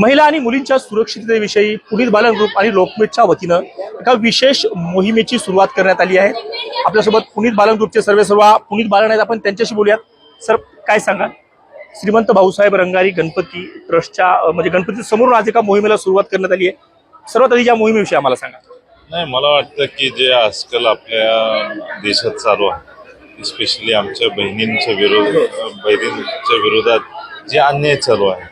महिला आणि मुलींच्या सुरक्षिततेविषयी पुनीत बालन ग्रुप आणि लोकमेटच्या वतीनं एका विशेष मोहिमेची सुरुवात करण्यात आली आहे. आपल्यासोबत पुनीत बालन ग्रुपचे सर्वे सर्व पुनीत बालन आहेत. आपण त्यांच्याशी बोलूयात. सर काय सांगा श्रीमंत भाऊसाहेब रंगारी गणपती ट्रस्टच्या म्हणजे गणपती समोरून आज एका मोहिमेला सुरुवात करण्यात आली आहे. सर्वात आधी या मोहिमेविषयी आम्हाला सांगा. नाही मला वाटतं की जे आजकाल आपल्या देशात चालू आहे स्पेशली आमच्या बहिणींच्या विरोध बहिणींच्या विरोधात जे अन्याय चालू आहे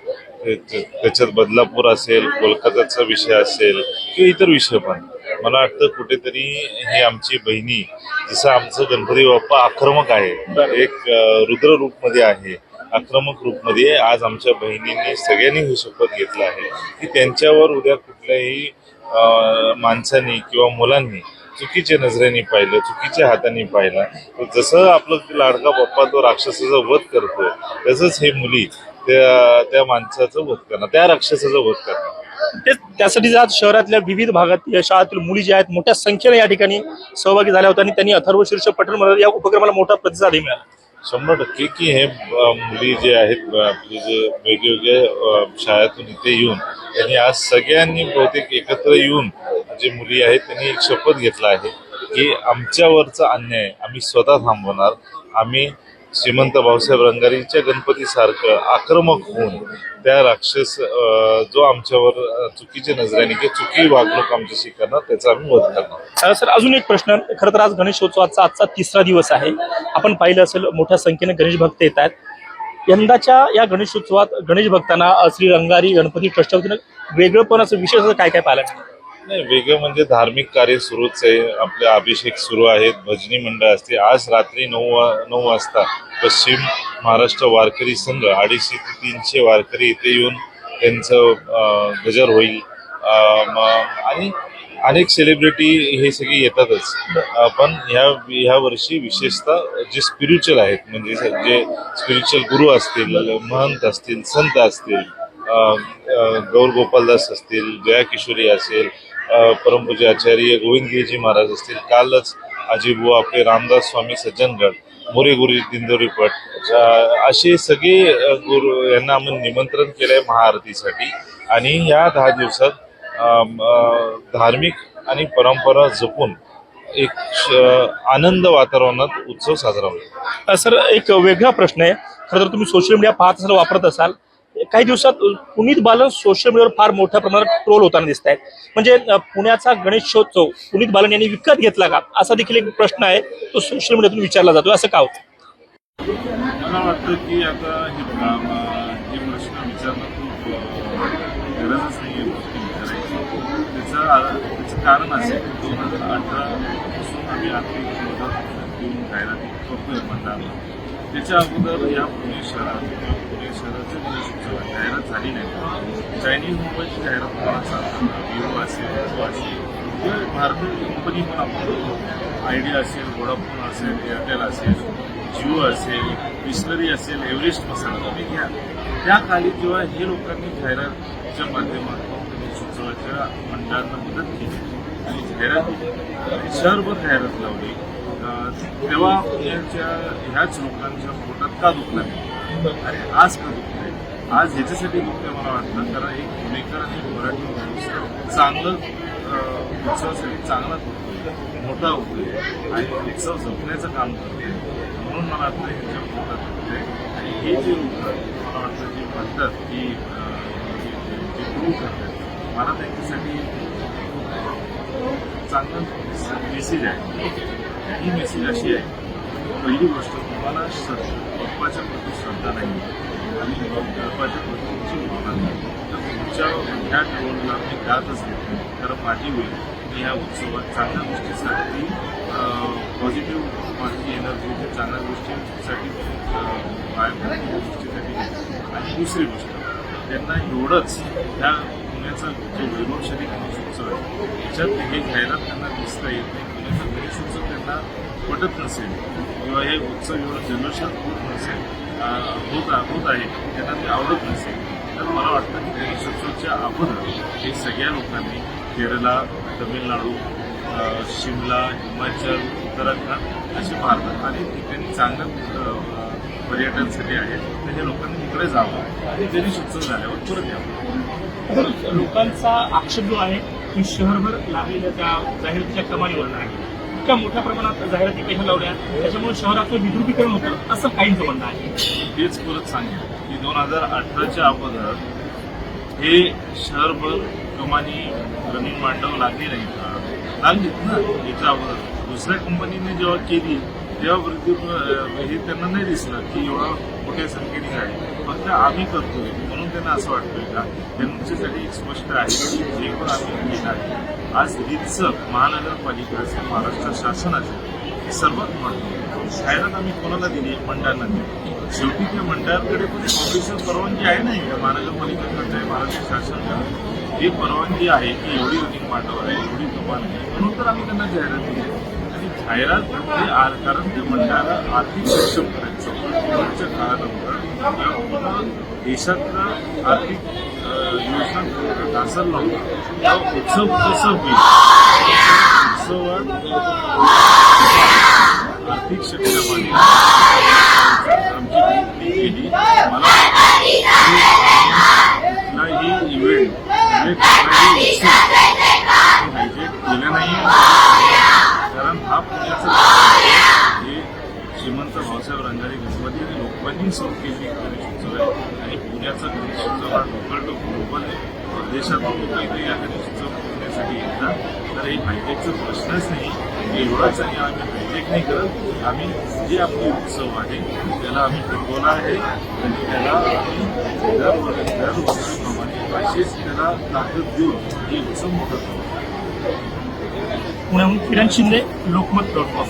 त्याच्यात बदलापूर असेल कोलकाताचा विषय असेल किंवा इतर विषय पण. मला वाटतं कुठेतरी हे आमची बहिणी जसं आमचं गणपती बाप्पा आक्रमक आहे. एक रुद्र रूपमध्ये आहे आक्रमक रूपमध्ये. आज आमच्या बहिणींनी सगळ्यांनी ही शपथ घेतला आहे की त्यांच्यावर उद्या कुठल्याही माणसांनी किंवा मुलांनी चुकीच्या नजरेने पाहिलं चुकीच्या हाताने पाहिलं. तर जसं आपलं लाडका बाप्पा तो राक्षसाचा वध करतो तसंच हे मुली त्या त्या माणसाचं वध करणार त्या राक्षसाचं वध करणार. तेच त्यासाठी आज शहरातल्या विविध भागात या शाळेतील मुली ज्या आहेत मोठ्या संख्येने या ठिकाणी सहभागी झाल्या होत्या आणि त्यांनी अथर्व शीर्ष पठण म्हणत या उपक्रमाला मोठा प्रतिसादही मिळाला. शंभर टक्के की हे मुली जे आहेत आपले जे वेगवेगळे अ, शाळेतून इथे येऊन त्यांनी आज सगळ्यांनी बहुतेक एकत्र येऊन जे मुली आहेत त्यांनी एक शपथ घेतला आहे की आमच्यावरचा अन्याय आम्ही स्वतः थांबवणार. आम्ही श्रीमंत भाऊसाहेब रंगारीच्या गणपतीसारखं आक्रमक होऊन त्या राक्षस जो आमच्यावर चुकीच्या नजरेने किंवा चुकी वागणूक आमच्याशी करणार त्याचा आम्ही वध करणार. सर अजून एक प्रश्न. खरं तर आज गणेशोत्सवाचा आजचा तिसरा दिवस आहे. आपण पाहिलं असेल मोठ्या संख्येने गणेश भक्त येत आहेत. यंदाच्या या गणेशोत्सवात गणेश भक्तांना श्री रंगारी गणपती ट्रस्टच्या वतीनं वेगळंपण असं विशेष असं काय काय पाहायला नाही वेगळं म्हणजे धार्मिक कार्य सुरूच आहे आपले अभिषेक सुरू आहेत भजनी मंडळ असते. आज रात्री नऊ वा- नऊ वाजता पश्चिम महाराष्ट्र वारकरी संघ अडीचशे ते तीनशे वारकरी इथे येऊन त्यांचं गजर होईल. आणि अनेक सेलिब्रिटी हे सगळे येतातच. पण ह्या ह्या वर्षी विशेषतः जे स्पिरिच्युअल आहेत म्हणजे जे स्पिरिच्युअल गुरु असतील महंत असतील संत असतील गौर गोपालदास असतील जया किशोरी असेल परमपूज्य आचार्य गोविंदगिरीजी महाराज असतील. कालच आजीबुवा आपले रामदास स्वामी सज्जनगड मोरे गुरुजी दिंदोरीपट असे सगळे गुरु यांना आम्ही निमंत्रण केलं आहे महाआरतीसाठी. आणि या दहा दिवसात धार्मिक आणि परंपरा जपून एक आनंद वातावरणात उत्सव साजरा होईल. सर एक वेगळा प्रश्न आहे. खरं तर तुम्ही सोशल मीडिया पाहत असाल वापरत असाल. काही दिवसात पुनीत बालन सोशल मीडियावर फार मोठ्या प्रमाणात ट्रोल होताना दिसत आहेत म्हणजे पुण्याचा गणेशोत्सव पुनीत बालन यांनी विकत घेतला का? असा देखील एक प्रश्न आहे तो सोशल मीडियातून विचारला जातो असं का होतं मला वाटतं की आता हे काम, हे प्रश्न विचारणं खूप गरजच नाही आहे त्याचं त्याचं कारण असे की दोन हजार अठरापासून आम्ही आर्थिक मदत देऊन जाहिराती करतोय मंडळाला त्याच्या अगोदर या पुणे शहरात किंवा पुणे शहराचे गणेशोत्सवात जाहिरात झाली नाही. चायनीज मोबाईलची जाहिरात तुम्हाला सांगताना विवो असेल असेल किंवा भारतीय कंपनी पण आपण आयडिया असेल वोडाफोन असेल एअरटेल असेल जिओ असेल बिस्लरी असेल एव्हरेस्ट मसाला तुम्ही घ्या. त्या खाली जेव्हा हे लोकांनी जाहिरातच्या माध्यमातून सुचवायच्या मंडळांना मदत केली आणि जाहिरात शहरभर जाहिरात लावली तेव्हा पुण्याच्या ह्याच लोकांच्या पोटात का दुखलं नाही? आणि आज का दुखलंय आज ह्याच्यासाठी दुखतंय मला वाटतं. कारण एक पुणेकर आणि मराठी माणूस चांगलं अं, उत्सवासाठी चांगला मोठा होतोय आणि उत्सव जपण्याचं काम करतोय. म्हणून मला वाटतं ह्याच्या पोटात दुखते आणि हे जे लोक मला वाटतं जे म्हणतात की जे- जे ग्रुप करतात मला त्यांच्यासाठी चांगलं मेसेज आहे. ही मेसेज अशी आहे. पहिली गोष्ट तुम्हाला श्रद्धा बाप्पाच्या प्रती श्रद्धा नाही. आणि बाप्पाच्या प्रती तुमची भावना नाही. तर तुमच्या ह्या टोलला मी गातच घेतो कारण माझी होईल मी ह्या उत्सवात चांगल्या गोष्टीसाठी पॉझिटिव्ह माझी एनर्जी त्या चांगल्या गोष्टीसाठी गोष्टीसाठी आणि दुसरी गोष्ट त्यांना एवढंच ह्या पुण्याचा जो वैभवशाली गणेशोत्सव आहे त्याच्यात हे जाहिरात त्यांना दिसता येत नाही. त्यांना पटत नसेल किंवा हे उत्सव एवढं जल्लोषात होत नसेल होत होत आहे त्यांना ते आवडत नसेल तर मला वाटतं की गणेशोत्सवच्या अगोदर हे सगळ्या लोकांनी केरला तमिळनाडू शिमला हिमाचल उत्तराखंड असे भारतात अनेक ठिकाणी चांगल्या पर्यटनसाठी आहेत तर हे लोकांनी तिकडे जावं आणि गणेशोत्सव झाल्यावर परत यावं. लोकांचा आक्षेप जो आहे की शहरभर लागलेल्या त्या जाहीरच्या कमानीवर आहे इतक्या मोठ्या प्रमाणात जाहिराती पैसे लावल्या. त्याच्यामुळे शहराचं विद्रुपीकरण होतं असं काहींचं म्हणणं आहे. तेच परत सांगेल की दोन हजार अठराच्या अगोदर हे शहरभर कमानी रनिंग मांडव लागली नाही का? लागलीत ना. याच्या अगोदर. दुसऱ्या कंपनीने जेव्हा केली तेव्हा वृद्धी हे त्यांना नाही दिसलं की एवढा मोठ्या संख्येने आहे गोष्ट आम्ही करतोय म्हणून त्यांना असं वाटतोय का? त्यांच्यासाठी एक स्पष्ट आहे की जे पण आम्ही केलं आहे आज रितसर महानगरपालिका महाराष्ट्र शासनाचे हे सर्वात महत्त्वाचं. जाहिरात आम्ही कोणाला दिली? मंडळांना दिली. शेवटी त्या मंडळांकडे पण एक ऑफिशियल परवानगी आहे नाही का महानगरपालिकेकडे महाराष्ट्र शासनाकडे ही परवानगी आहे की एवढी रनिंग मांडव आहे एवढी कमान आहे म्हणून तर आम्ही त्यांना जाहिरात दिली आणि जाहिरात म्हणजे हे कारण ते मंडळाला आर्थिक सक्षम करायचं कोविडच्या काळानंतर देशातला आर्थिक अं, योजना ढासळला होता या उत्सव कसं होईल उत्सवात आर्थिक सक्षम आणि आमची विनंती केली मला कुठलाही इव्हेंट म्हणजे कुठलाही उत्सव हायजेक केलं नाही कारण हा पुण्याचा हे श्रीमंत भाऊसाहेब रंगारी गणपती आणि लोकमान्य सुरू केलेली गणेशोत्सव आहे आणि पुण्याचा गणेशोत्सव हा लोकल टू ग्लोबल आहे परदेशातून लोक इथे या गणेशोत्सव बघण्यासाठी येतात तर हे हायटेकचा प्रश्नच नाही. एवढाच आणि आम्ही हायटेक नाही करत. आम्ही जे आपले उत्सव आहे त्याला आम्ही टिकवला आहे. आणि त्याला आम्ही दरवर्षी दरवर्षीप्रमाणे असेच त्याला ताकद देऊन हे उत्सव मोठा करतो. पुण्याहून किरण शिंदे लोकमत डॉट कॉम.